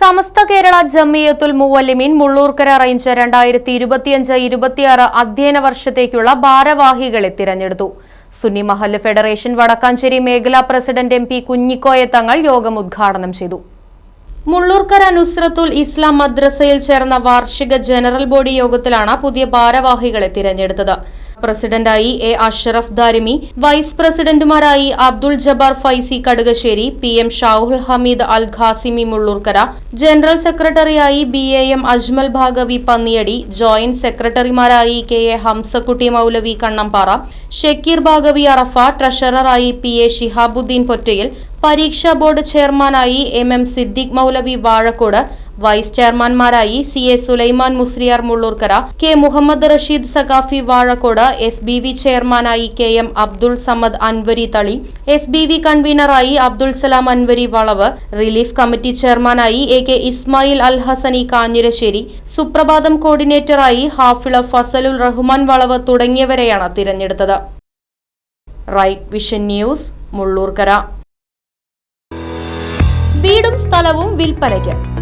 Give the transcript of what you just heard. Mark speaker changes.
Speaker 1: Samastha Kerala Jamiyathul Muallimeen Mullurkara range രണ്ടായിരത്തി ഇരുപത്തിയഞ്ച് ഇരുപത്തിയാറ് അധ്യയന വർഷത്തേക്കുള്ള ഭാരവാഹികളെ തിരഞ്ഞെടുത്തു. സുന്നി മഹല്ല് ഫെഡറേഷൻ വടക്കാഞ്ചേരി മേഖലാ പ്രസിഡന്റ് എം പി കുഞ്ഞിക്കോയ തങ്ങൾ യോഗം ഉദ്ഘാടനം ചെയ്തു. മുള്ളൂർക്കര നുസ്രത്തുൽ ഇസ്ലാം മദ്രസയിൽ ചേർന്ന വാർഷിക ജനറൽ ബോഡി യോഗത്തിലാണ് പുതിയ ഭാരവാഹികളെ തിരഞ്ഞെടുത്തത്. പ്രസിഡന്റായി A Ashraf Darimi vice പ്രസിഡന്റുമാരായി Abdul Jabbar Faizy Kadukassery P M Shahul Hameed Al Qasimi Mullurkara general സെക്രട്ടറിയായി B A M Ajmal Bhagavi Panniyadi joint സെക്രട്ടറിമാരായി K A Hamsakutty Moulavi Kannampara Shakir Baqavi Arafa ട്രഷററായി പി എ ഷിഹാബുദ്ദീൻ പൊറ്റയിൽ പരീക്ഷാ ബോർഡ് ചെയർമാനായി M M Siddique Moulavi Vazhakkode vice ചെയർമാൻമാരായി C A Sulaiman Musliyar Mullurkara K Muhammad Rasheed Saqafi Vazhakkode S B V ചെയർമാനായി K M Abdul Samad Anwari Thali S B V കൺവീനറായി Abdul Salam Anwari Valavu relief committee ചെയർമാനായി A K Ismail Al Hasani Kanjirassery സുപ്രഭാതം കോർഡിനേറ്ററായി ഹാഫിള ഫസലുൽ റഹ്മാൻ വളവ് തുടങ്ങിയവരെയാണ് തിരഞ്ഞെടുത്തത്. Right vision news വീടും സ്ഥലവും വിൽപ്പനയ്ക്ക്.